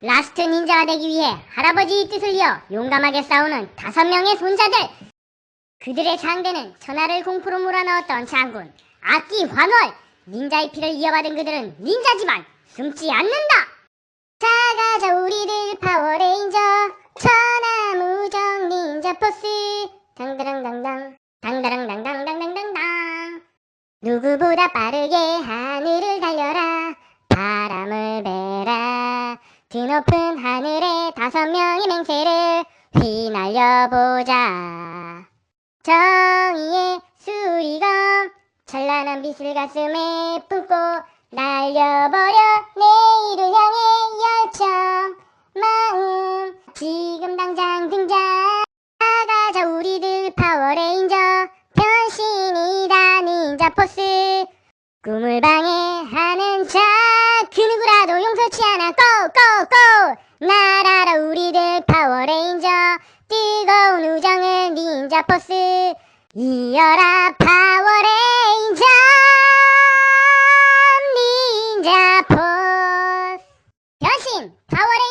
라스트 닌자가 되기 위해 할아버지의 뜻을 이어 용감하게 싸우는 다섯 명의 손자들. 그들의 상대는 천하를 공포로 몰아넣었던 장군 악기 환월. 닌자의 피를 이어받은 그들은 닌자지만 숨지 않는다. 자 가자 우리들 파워레인저 천하무적 닌자 포스 당다랑당당 당다랑당당당당당당 누구보다 빠르게 하 드 높은 하늘에 다섯 명의 맹세를 휘날려보자. 정의의 수리검 찬란한 빛을 가슴에 품고 날려버려 내일을 향해 열정. 마음 지금 당장 등장 나가자 우리들 파워레인저 변신이다. 닌자 포스. 꿈을 방해 고! 날아라 우리들 파워레인저. 뜨거운 우정의 닌자 포스. 이어라 파워레인저. 닌자 포스. 변신! 파워레인저